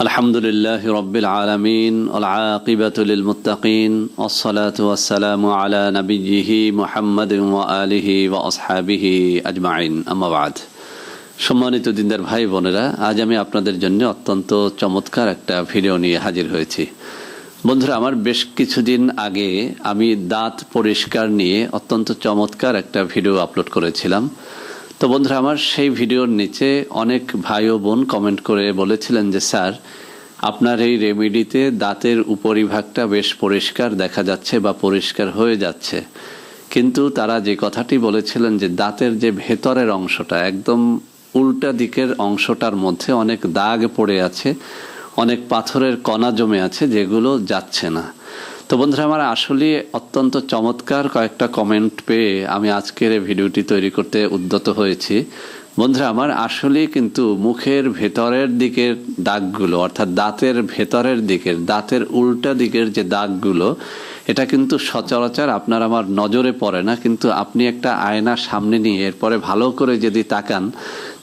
الحمد لله رب العالمين والعاقبة للمتقين والصلاة والسلام على نبيه محمد وآله وأصحابه أجمعين أما بعد সম্মানিত দিনদার ভাই বোনেরা আজ আমি আপনাদের জন্য অত্যন্ত চমৎকার একটা ভিডিও নিয়ে হাজির হয়েছি বন্ধুরা আমার বেশ কিছুদিন আগে আমি দাঁত পরিষ্কার নিয়ে অত্যন্ত চমৎকার একটা ভিডিও আপলোড করেছিলাম তো বন্ধুরা, আমার সেই ভিডিওর নিচে অনেক ভাই ও বোন কমেন্ট করে বলেছিলেন যে, স্যার, আপনার এই রেমেডিতে দাঁতের উপরিভাগটা বেশ পরিষ্কার দেখা যাচ্ছে বা পরিষ্কার হয়ে যাচ্ছে। কিন্তু তারা যে কথাটি বলেছিলেন যে, দাঁতের যে ভেতরের অংশটা, একদম উল্টা দিকের অংশটার মধ্যে অনেক দাগ পড়ে আছে, অনেক পাথরের কণা জমে আছে, যেগুলো যাচ্ছে না। তো বন্ধুরা, আমার আসলে অত্যন্ত চমৎকার কয়েকটা কমেন্ট পেয়ে আমি আজকের এই ভিডিওটি তৈরি করতে উদ্যত হয়েছি। বন্ধুরা, আমার আসলে কিন্তু মুখের ভেতরের দিকের দাগগুলো, অর্থাৎ দাঁতের ভেতরের দিকের, দাঁতের উল্টা দিকের যে দাগগুলো, এটা কিন্তু সচরাচর আপনার আমার নজরে পড়ে না। কিন্তু আপনি একটা আয়না সামনে নিয়ে এরপরে ভালো করে যদি তাকান,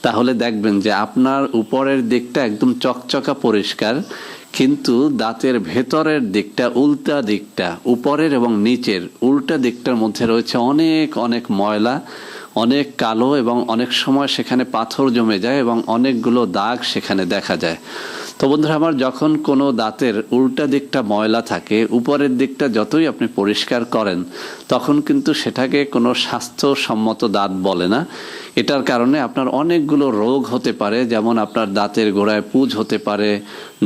তাহলে দেখবেন যে আপনার উপরের দিকটা একদম চকচকা পরিষ্কার। কিন্তু দাঁতের ভেতরের দিকটা, উল্টা দিকটা, উপরের এবং নিচের উল্টা দিকটার মধ্যে রয়েছে অনেক অনেক ময়লা, অনেক কালো এবং অনেক সময় সেখানে পাথর জমে যায় এবং অনেকগুলো দাগ সেখানে দেখা যায়। তো বন্ধুরা, আমার যখন কোনো দাঁতের উল্টা দিকটা ময়লা থাকে, উপরের দিকটা যতই আপনি পরিষ্কার করেন, তখন কিন্তু সেটাকে কোনো স্বাস্থ্যসম্মত দাঁত বলে না। এটার কারণে আপনার অনেকগুলো রোগ হতে পারে, যেমন আপনার দাঁতের গোড়ায় পুজ হতে পারে,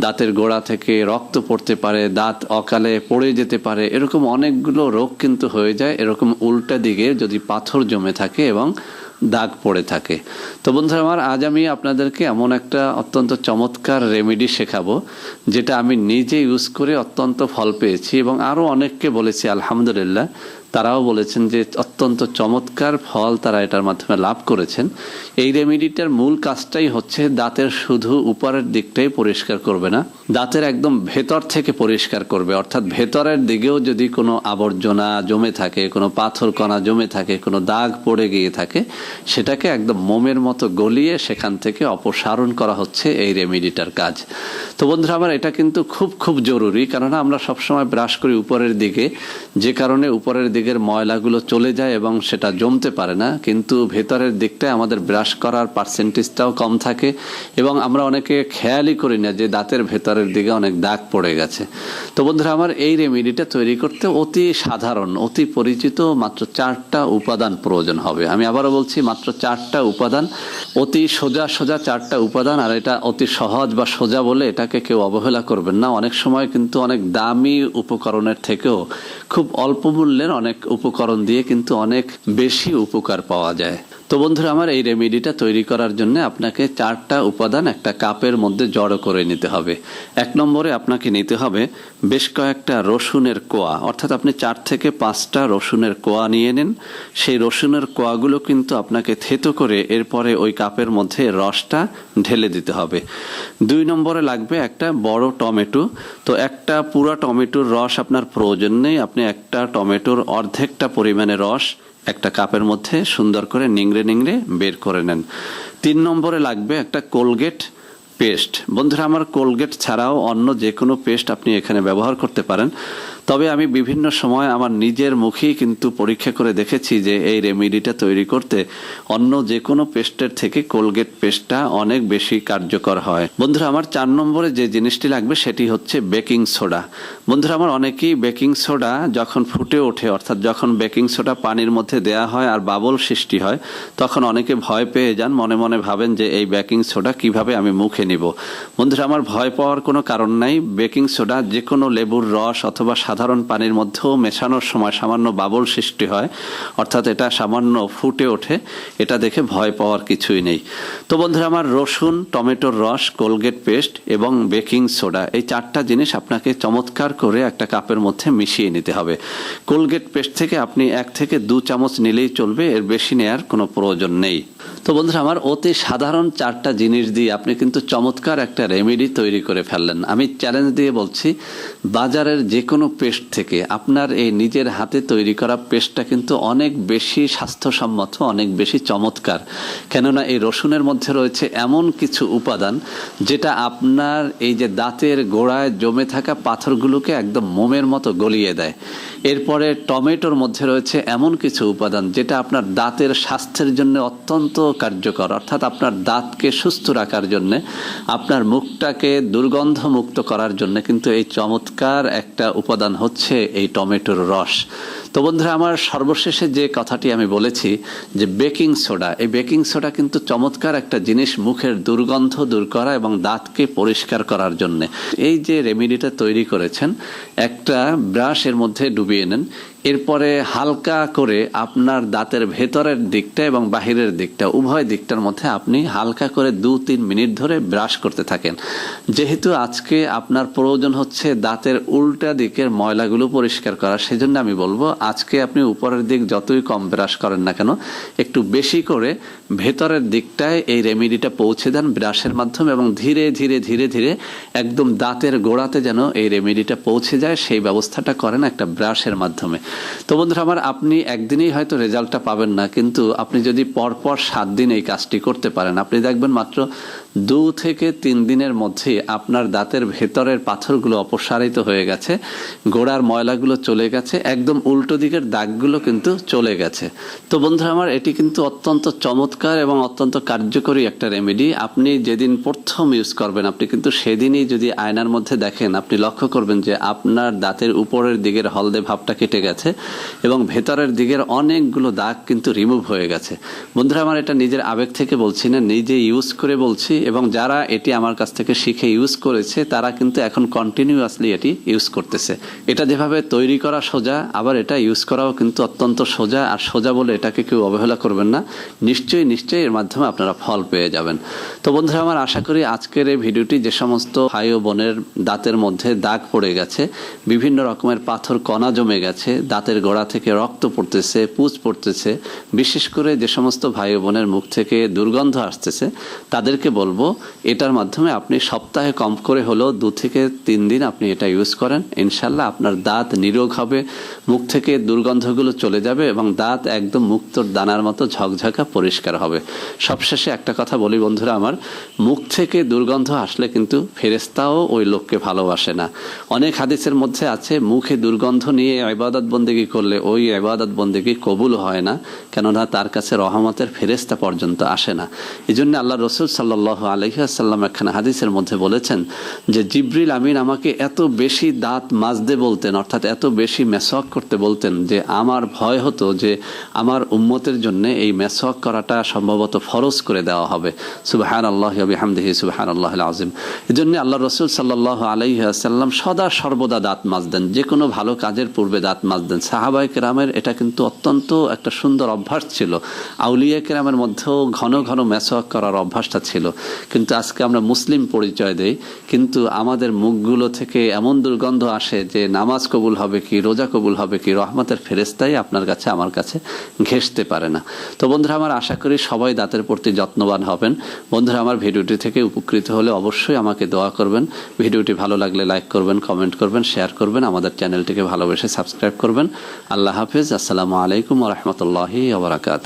দাঁতের গোড়া থেকে রক্ত পড়তে পারে, দাঁত অকালে পড়ে যেতে পারে, এরকম অনেকগুলো রোগ কিন্তু হয়ে যায়। এরকম উল্টা দিকে যদি পাথর জমে থাকে এবং দাগ পড়ে থাকে। তো বন্ধুরা আমার, আজ আমি আপনাদেরকে এমন একটা অত্যন্ত চমৎকার রেমেডি শেখাবো, যেটা আমি নিজে ইউজ করে অত্যন্ত ফল পেয়েছি এবং আরও অনেককে বলেছি, আলহামদুলিল্লাহ। তারাও বলেছেন যে অত্যন্ত চমৎকার ফল তারা এটার মাধ্যমে লাভ করেছেন। এই রেমেডিটার মূল কাজটাই হচ্ছে দাঁতের শুধু উপরের দিকটাই পরিষ্কার করবে না, দাঁতের একদম ভেতর থেকে পরিষ্কার করবে। অর্থাৎ ভেতরের দিকেও যদি কোনো আবর্জনা জমে থাকে, কোনো পাথর কণা জমে থাকে, কোনো দাগ পড়ে গিয়ে থাকে সেটাকে একদম মোমের মতো গলিয়ে সেখান থেকে অপসারণ করা হচ্ছে এই রেমিডিটার কাজ। তো বন্ধুরা আমার এটা কিন্তু খুব খুব জরুরি, কেননা আমরা সবসময় ব্রাশ করি উপরের দিকে। যে কারণে উপরের দিকের ময়লাগুলো চলে যায় এবং সেটা জমতে পারে না। কিন্তু ভেতরের দিকটায় আমাদের ব্রাশ করার পার্সেন্টেজটাও কম থাকে এবং আমরা অনেকে খেয়ালই করি না যে দাঁতের ভেতরের দিকে অনেক দাগ পড়ে গেছে। তো বন্ধুরা আমার এই রেমেডিটা তৈরি করতে অতি সাধারণ, অতি পরিচিত মাত্র চারটা উপাদান প্রয়োজন হবে। আমি আবারও বলছি, মাত্র চারটা উপাদান, অতি সোজা সোজা চারটা উপাদান, আর এটা অতি সহজ বা সোজা বলে এটাকে কেউ অবহেলা করবেন না। অনেক সময় কিন্তু অনেক দামি উপকরণের থেকেও খুব অল্প মূল্যের অনেক উপকরণ দিয়ে কিন্তু অনেক বেশি উপকার পাওয়া যায়। তো বন্ধুরা, আমার এই রেমেডিটা তৈরি করার জন্য আপনাকে চারটা উপাদান একটা কাপের মধ্যে জড়ো করে নিতে হবে। এক নম্বরে আপনাকে নিতে হবে বেশ কয়েকটা রসুনের কোয়া। অর্থাৎ আপনি চার থেকে পাঁচটা রসুনের কোয়া নিয়ে নিন। সেই রসুনের কোয়াগুলো কিন্তু আপনাকে থেতো করে এরপরে ওই কাপের মধ্যে রসটা ঢেলে দিতে হবে। দুই নম্বরে লাগবে একটা বড় টমেটো। তো একটা পুরা টমেটোর রস আপনার প্রয়োজন নেই। আপনি একটা টমেটোর অর্ধেকটা পরিমাণে রস একটা কাপের মধ্যে সুন্দর করে নিংড়ে নিংড়ে বের করে নেন। তিন নম্বরে লাগবে একটা কোলগেট পেস্ট। বন্ধুরা, আমার কোলগেট ছাড়াও অন্য যে কোনো পেস্ট আপনি এখানে ব্যবহার করতে পারেন। তবে আমি বিভিন্ন সময় আমার নিজের মুখেই কিন্তু পরীক্ষা করে দেখেছি যে এই রেমিডিটা তৈরি করতে অন্য যে কোনো পেস্টের থেকে কোলগেট পেস্টটা অনেক বেশি কার্যকর হয়। বন্ধুরা, আমার চার নম্বরে যে জিনিসটি লাগবে সেটি হচ্ছে বেকিং সোডা। বন্ধুরা, আমার অনেকেই বেকিং সোডা যখন ফুটে ওঠে, অর্থাৎ যখন বেকিং সোডা পানির মধ্যে দেয়া হয় আর বাবল সৃষ্টি হয়, তখন অনেকে ভয় পেয়ে যান, মনে মনে ভাবেন যে এই বেকিং সোডা কীভাবে আমি মুখে নিব। বন্ধুরা, আমার ভয় পাওয়ার কোনো কারণ নাই। বেকিং সোডা যে কোনো লেবুর রস অথবা সাধারণ পানির মধ্যেও মেশানোর সময় সামান্য বাবল সৃষ্টি হয়। অর্থাৎ এটা সামান্য ফুটে ওঠে। এটা দেখে ভয় পাওয়ার কিছুই নেই। তো বন্ধুরা, আমার রসুন, টমেটোর রস, কোলগেট পেস্ট এবং বেকিং সোডা, এই চারটা জিনিস আপনাকে চমৎকার করে একটা কাপের মধ্যে মিশিয়ে নিতে হবে। কোলগেট পেস্ট থেকে আপনি এক থেকে দু চামচ নিলেই চলবে। এর বেশি নেয়ার কোনো প্রয়োজন নেই। তো বন্ধুরা, আমার অতি সাধারণ চারটা জিনিস দিয়ে আপনি কিন্তু চমৎকার একটা রেমেডি তৈরি করে ফেললেন। আমি চ্যালেঞ্জ দিয়ে বলছি, বাজারের যে কোনো পেস্ট থেকে আপনার এই নিজের হাতে তৈরি করা পেস্টটা কিন্তু অনেক বেশি স্বাস্থ্যসম্মত, অনেক বেশি চমৎকার। কেননা এই রসুনের মধ্যে রয়েছে এমন কিছু উপাদান যেটা আপনার এই যে দাঁতের গোড়ায় জমে থাকা পাথরগুলোকে একদম মোমের মতো গলিয়ে দেয়। এরপরে টমেটোর মধ্যে রয়েছে এমন কিছু উপাদান যেটা আপনার দাঁতের স্বাস্থ্যের জন্য অত্যন্ত কার্যকর, অর্থাৎ আপনার দাঁতকে সুস্থ রাখার জন্যে, আপনার মুখটাকে দুর্গন্ধ মুক্ত করার জন্য কিন্তু এই চমৎকার একটা উপাদান হচ্ছে এই টমেটোর রস। তো বন্ধুরা, আমার সর্বশেষে যে কথাটি আমি বলেছি যে বেকিং সোডা, এই বেকিং সোডা কিন্তু চমৎকার একটা জিনিস মুখের দুর্গন্ধ দূর করা এবং দাঁতকে পরিষ্কার করার জন্য। এই যে রেমেডিটা তৈরি করেছেন, একটা ব্রাশ এর মধ্যে ডুবিয়ে নেন এরপরে হালকা করে আপনার দাঁতের ভেতরের দিকটা এবং বাহিরের দিকটা, উভয় দিকটার মধ্যে আপনি হালকা করে দু তিন মিনিট ধরে ব্রাশ করতে থাকেন। যেহেতু আজকে আপনার প্রয়োজন হচ্ছে দাঁতের উল্টা দিকের ময়লাগুলো পরিষ্কার করা, সেজন্য আমি বলব আজকে আপনি উপরের দিক যতই কম ব্রাশ করেন না কেন, একটু বেশি করে ভেতরের দিকটায় এই রেমেডিটা পৌঁছে দেন ব্রাশের মাধ্যমে এবং ধীরে ধীরে ধীরে ধীরে একদম দাঁতের গোড়াতে যেন এই রেমেডিটা পৌঁছে যায়, সেই ব্যবস্থাটা করেন একটা ব্রাশের মাধ্যমে। তো বন্ধুরা আমার আপনি একদিনেই হয়তো রেজাল্টটা পাবেন না, কিন্তু আপনি যদি পরপর সাত দিন এই কাজটি করতে পারেন, আপনি দেখবেন মাত্র দু থেকে তিন দিনের মধ্যে আপনার দাঁতের ভেতরের পাথরগুলো অপসারিত হয়ে গেছে, গোড়ার ময়লাগুলো চলে গেছে, একদম উল্টো দিকের দাগগুলো কিন্তু চলে গেছে। তো বন্ধুরা আমার, এটি কিন্তু অত্যন্ত চমৎকার এবং অত্যন্ত কার্যকরী একটা রেমেডি আপনি যেদিন প্রথম ইউজ করবেন, আপনি কিন্তু সেদিনই যদি আয়নার মধ্যে দেখেন, আপনি লক্ষ্য করবেন যে আপনার দাঁতের উপরের দিকের হলদে ভাবটা কেটে গেছে এবং ভেতরের দিকের অনেকগুলো দাগ কিন্তু রিমুভ হয়ে গেছে। বন্ধুরা আমার, এটা নিজের আবেগ থেকে বলছি না, নিজে ইউজ করে বলছি এবং যারা এটি আমার কাছ থেকে শিখে ইউজ করেছে, তারা কিন্তু এখন কন্টিনিউয়াসলি এটি ইউজ করতেছে। এটা যেভাবে তৈরি করা সোজা, আবার এটা ইউজ করাও কিন্তু অত্যন্ত সোজা, আর সোজা বলে এটাকে কেউ অবহেলা করবেন না। নিশ্চয়ই নিশ্চয়ই এর মাধ্যমে আপনারা ফল পেয়ে যাবেন। তো বন্ধুরা, আমার আশা করি আজকের এই ভিডিওটি যে সমস্ত ভাই ও বোনের দাঁতের মধ্যে দাগ পড়ে গেছে, বিভিন্ন রকমের পাথর কণা জমে গেছে, দাঁতের গোড়া থেকে রক্ত পড়তেছে, পুজ পড়তেছে, বিশেষ করে যে সমস্ত ভাই বোনের মুখ থেকে দুর্গন্ধ আসতেছে, তাদেরকে বলব, এটার মাধ্যমে আপনি সপ্তাহে কম করে হলেও দু থেকে তিন দিন আপনি এটা ইউজ করেন। ইনশাল্লাহ আপনার দাঁত নিরোগ হবে, মুখ থেকে দুর্গন্ধগুলো চলে যাবে এবং দাঁত একদম মুক্তর দানার মতো ঝকঝকা পরিষ্কার হবে। সবশেষে একটা কথা বলি বন্ধুরা আমার, মুখ থেকে দুর্গন্ধ আসলে কিন্তু ফেরেস্তাও ওই লোককে ভালোবাসে না। অনেক হাদিসের মধ্যে আছে, মুখে দুর্গন্ধ নিয়ে ইবাদত বন্দেগি করলে ওই ইবাদত বন্দেগি কবুল হয় না, কেননা তার কাছে রহমতের ফেরেস্তা পর্যন্ত আসে না। এই জন্য আল্লাহ রসুল সাল্লাহ আলহিহাসাল্লাম একখানে হাদিসের মধ্যে বলেছেন যে, জিব্রিল আমিন আমাকে এত বেশি দাঁত মাজতে বলতেন, অর্থাৎ এত বেশি মেসক করতে বলতেন যে, আমার ভয় হতো যে, আমার উম্মতের জন্য এই মেসক করাটা সম্ভবত ফরজ করে দেওয়া হবে। সুবাহান আল্লাহ হামদিহি সুবাহান আল্লাহ আজিম এই জন্য আল্লাহ রসুল সাল্লাহ আলহিহাসাল্লাম সদা সর্বদা দাঁত মাজতেন, যে কোনো ভালো কাজের পূর্বে দাঁত মাজতেন। সাহাবাই কেরামের এটা কিন্তু অত্যন্ত একটা সুন্দর অভ্যাস ছিল। আউলিয়া কেরামের মধ্যেও ঘন ঘন মেসওয়াক করার অভ্যাসটা ছিল। কিন্তু আজকে আমরা মুসলিম পরিচয় দেই, কিন্তু আমাদের মুখগুলো থেকে এমন দুর্গন্ধ আসে যে নামাজ কবুল হবে কি, রোজা কবুল হবে কি, রহমতের ফেরেস্তাই আপনার কাছে, আমার কাছে ঘেসতে পারে না। তো বন্ধুরা, আমার আশা করি সবাই দাঁতের প্রতি যত্নবান হবেন। বন্ধুরা, আমার ভিডিওটি থেকে উপকৃত হলে অবশ্যই আমাকে দোয়া করবেন। ভিডিওটি ভালো লাগলে লাইক করবেন, কমেন্ট করবেন, শেয়ার করবেন, আমাদের চ্যানেলটিকে ভালোবেসে সাবস্ক্রাইব করবেন। আল্লাহ হাফিজ, আসসালামু আলাইকুম রহমতুল্লাহি আবরাকাত